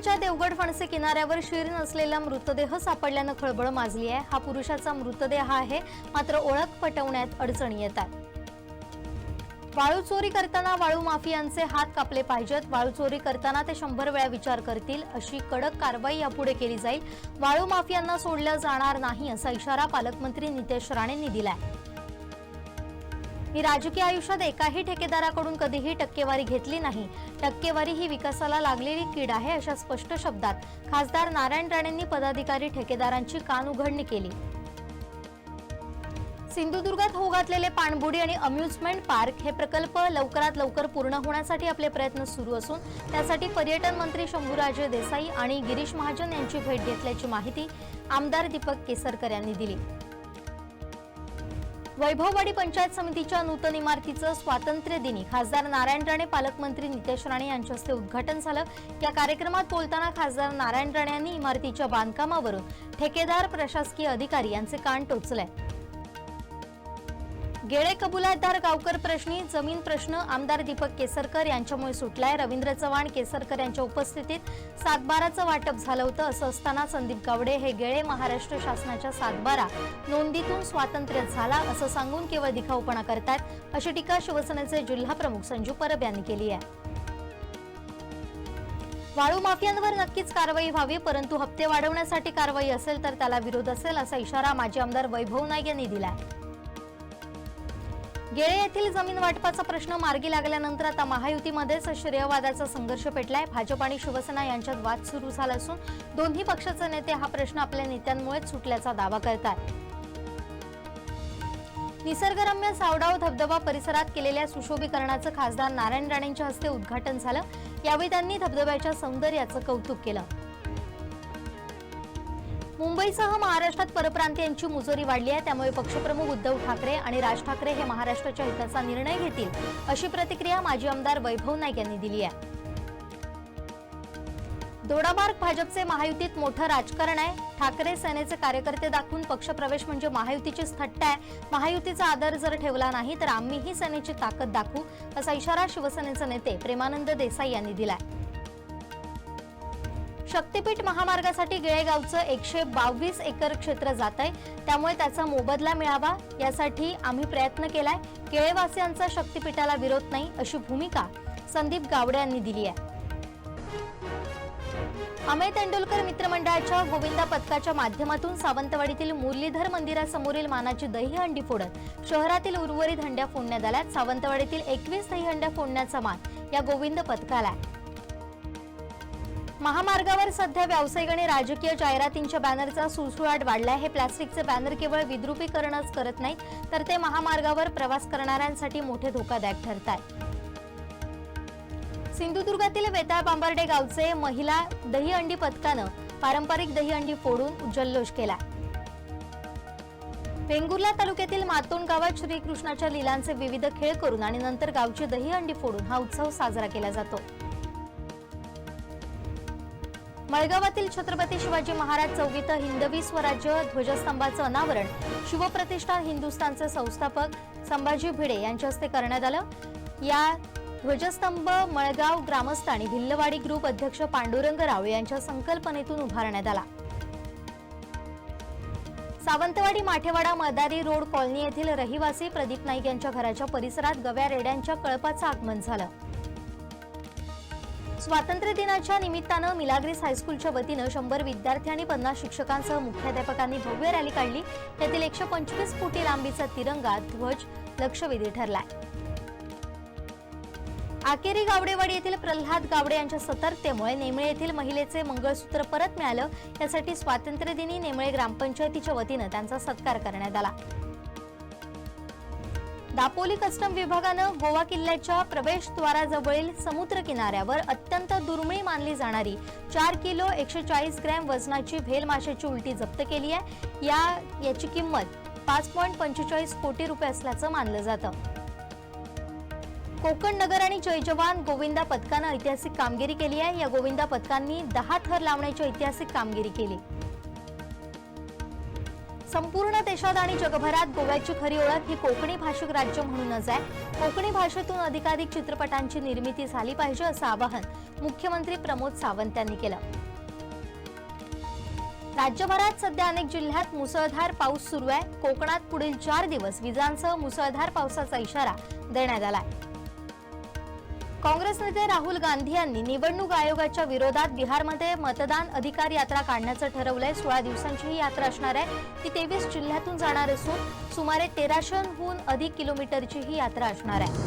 सिंधुदुर्गच्या देवगड फणसे किनाऱ्यावर शीर नसलेला मृतदेह सापडल्यानं खळबळ माजली आहे. हा पुरुषाचा मृतदेह आहे मात्र ओळख पटवण्यात अडचणी येतात. वाळू चोरी करताना वाळू माफियांचे हात कापले पाहिजेत. वाळू चोरी करताना ते शंभर वेळा विचार करतील. अशी कडक कारवाई यापुढे केली जाईल. वाळू माफियांना सोडलं जाणार नाही असा इशारा पालकमंत्री नितेश राणेंनी दिलाय. मी राजकीय आयुष्यात एकाही ठेकेदाराकडून कधीही टक्केवारी घेतली नाही. टक्केवारी ही विकासाला लागलेली कीड आहे अशा स्पष्ट शब्दात खासदार नारायण राणेंनी पदाधिकारी ठेकेदारांची कान उघडणी केली. सिंधुदुर्गात होऊ घातलेले पाणबुडी आणि अम्युजमेंट पार्क हे प्रकल्प लवकरात लवकर पूर्ण होण्यासाठी आपले प्रयत्न सुरू असून त्यासाठी पर्यटन मंत्री शंभूराजे देसाई आणि गिरीश महाजन यांची भेट घेतल्याची माहिती आमदार दीपक केसरकर यांनी दिली. वैभववाडी पंचायत समितीच्या नूतन इमारतीचं स्वातंत्र्य दिनी खासदार नारायण राणे पालकमंत्री नितेश राणे यांच्या हस्ते उद्घाटन झालं. या कार्यक्रमात बोलताना खासदार नारायण राणे यांनी इमारतीच्या बांधकामावरून ठेकेदार प्रशासकीय अधिकारी यांचे कान टोचले. गेळे कबुलातदार गावकर प्रश्नी जमीन प्रश्न आमदार दीपक केसरकर यांच्यामुळे सुटलाय. रवींद्र चव्हाण केसरकर यांच्या उपस्थितीत सातबाराचं वाटप झालं होतं असं असताना संदीप गावडे हे गेळे महाराष्ट्र शासनाच्या सातबारा नोंदीतून स्वातंत्र्य झाला असं सांगून केवळ दिखाऊपणा करतायत. अशी टीका शिवसेनेचे जिल्हाप्रमुख संजू परब यांनी केली आहे. वाळू माफियांवर नक्कीच कारवाई व्हावी परंतु हप्ते वाढवण्यासाठी कारवाई असेल तर त्याला विरोध असेल असा इशारा माजी आमदार वैभव नाईक यांनी आहे गेळे येथील जमीन वाटपाचा प्रश्न मार्गी लागल्यानंतर आता महायुतीमध्येच श्रेयवादाचा संघर्ष पेटलाय. भाजप आणि शिवसेना यांच्यात वाद सुरू झाला असून दोन्ही पक्षाचे नेते हा प्रश्न आपल्या नेत्यांमुळेच सुटल्याचा दावा करतात निसर्गरम्य सावडाव धबधबा परिसरात केलेल्या सुशोभीकरणाचं खासदार नारायण राणेंच्या हस्ते उद्घाटन झालं. यावेळी त्यांनी धबधब्याच्या सौंदर्याचं कौतुक केलं. मुंबईसह महाराष्ट्रात परप्रांतीयांची मुजोरी वाढली आहे. त्यामुळे पक्षप्रमुख उद्धव ठाकरे आणि राज ठाकरे हे महाराष्ट्राच्या हिताचा निर्णय घेतील अशी प्रतिक्रिया माजी आमदार वैभव नाईक यांनी दिली आहे. दोडामार्ग भाजपचे महायुतीत मोठं राजकारण आहे. ठाकरे सेनेचे कार्यकर्ते दाखवून पक्षप्रवेश म्हणजे महायुतीचीच थट्टा आहे. महायुतीचा आदर जर ठेवला नाही तर आम्हीही सेनेची ताकद दाखवू असा इशारा शिवसेनेचे नेते प्रेमानंद देसाई यांनी दिलाय. शक्तीपीठ महामार्गासाठी गेळेगावचं एकशे बावीस एकर क्षेत्र जात आहे. त्यामुळे त्याचा मोबदला मिळावा यासाठी आम्ही प्रयत्न केलाय. केळेवासियांचा शक्तीपीठाला विरोध नाही अशी भूमिका संदीप गावडे यांनी दिली आहे. अमय तेंडुलकर मित्रमंडळाच्या गोविंदा पथकाच्या माध्यमातून सावंतवाडीतील मुरलीधर मंदिरासमोरील मानाची दहीहंडी फोडत शहरातील उर्वरित हंड्या फोडण्यात आल्यात. सावंतवाडीतील एकवीस दहीहंड्या फोडण्याचा मान या गोविंद पथकाला आहे. महामार्गावर सध्या व्यावसायिक आणि राजकीय जाहिरातींच्या बॅनरचा सुळसुळाट वाढलाय. हे प्लास्टिकचे बॅनर केवळ विद्रुपीकरणच करत नाही तर ते महामार्गावर प्रवास करणाऱ्यांसाठी मोठे धोकादायक ठरत आहे सिंधुदुर्गातील वेताळ बांबर्डे गावचे महिला दहीहंडी पथकानं पारंपरिक दहीहंडी फोडून जल्लोष केला. वेंगुर्ला तालुक्यातील मातोंड गावात श्रीकृष्णाच्या लिलांचे विविध खेळ करून आणि नंतर गावची दहीहंडी फोडून हा उत्सव साजरा केला जातो. मळगावातील छत्रपती शिवाजी महाराज चौकीत हिंदवी स्वराज्य ध्वजस्तंभाचं अनावरण. शिवप्रतिष्ठान हिंदुस्थानचे संस्थापक संभाजी भिडे यांच्या हस्ते करण्यात आलं. या ध्वजस्तंभ मळगाव ग्रामस्थ आणि भिल्लवाडी ग्रुप अध्यक्ष पांडुरंग राव यांच्या संकल्पनेतून उभारण्यात आला. सावंतवाडी माठेवाडा मदारी रोड कॉलनी येथील रहिवासी प्रदीप नाईक यांच्या घराच्या परिसरात गव्या रेड्यांच्या कळपाचं आगमन झालं. स्वातंत्र्य दिनाच्या निमित्तानं मिलाग्रीस हायस्कूलच्या वतीनं शंभर विद्यार्थी आणि पन्नास शिक्षकांसह मुख्याध्यापकांनी भव्य रॅली काढली. त्यातील एकशे पंचवीस फुटी लांबीचा तिरंगा ध्वज लक्षवेधी ठरलाय. आकेरी गावडेवाडी येथील प्रल्हाद गावडे यांच्या सतर्कतेमुळे नेमळे येथील महिलेचे मंगळसूत्र परत मिळालं. यासाठी स्वातंत्र्यदिनी नेमळे ग्रामपंचायतीच्या वतीनं त्यांचा सत्कार करण्यात आला. दापोली कस्टम विभागानं गोवा किल्ल्याच्या प्रवेशद्वाराजवळील समुद्र किनाऱ्यावर अत्यंत दुर्मिळ मानली जाणारी चार किलो एकशे चाळीस ग्रॅम वजनाची भेल माशाची उलटी जप्त केली आहे. या याची किंमत पाच पॉईंट पंचेचाळीस कोटी रुपये असल्याचं मानलं जातं. कोकण नगर आणि जय जवान गोविंदा पथकानं ऐतिहासिक कामगिरी केली आहे. या गोविंदा पथकांनी दहा थर लावण्याची ऐतिहासिक कामगिरी केली. संपूर्ण देशात आणि जगभरात गोव्याची खरी ओळख ही कोकणी भाषिक राज्य म्हणूनच आहे. कोकणी भाषेतून अधिकाधिक चित्रपटांची निर्मिती झाली पाहिजे असं आवाहन मुख्यमंत्री प्रमोद सावंत यांनी केलं. राज्यभरात सध्या अनेक जिल्ह्यात मुसळधार पाऊस सुरू आहे. कोकणात पुढील चार दिवस विजांसह मुसळधार पावसाचा इशारा देण्यात आलाय. काँग्रेस नेते राहुल गांधी यांनी निवडणूक आयोगाच्या विरोधात बिहारमध्ये मतदान अधिकार यात्रा काढण्याचं ठरवलंय. सोळा दिवसांची ही यात्रा असणार आहे. ती तेवीस जिल्ह्यातून जाणार असून सुमारे तेराशेहून अधिक किलोमीटरची ही यात्रा असणार आहे.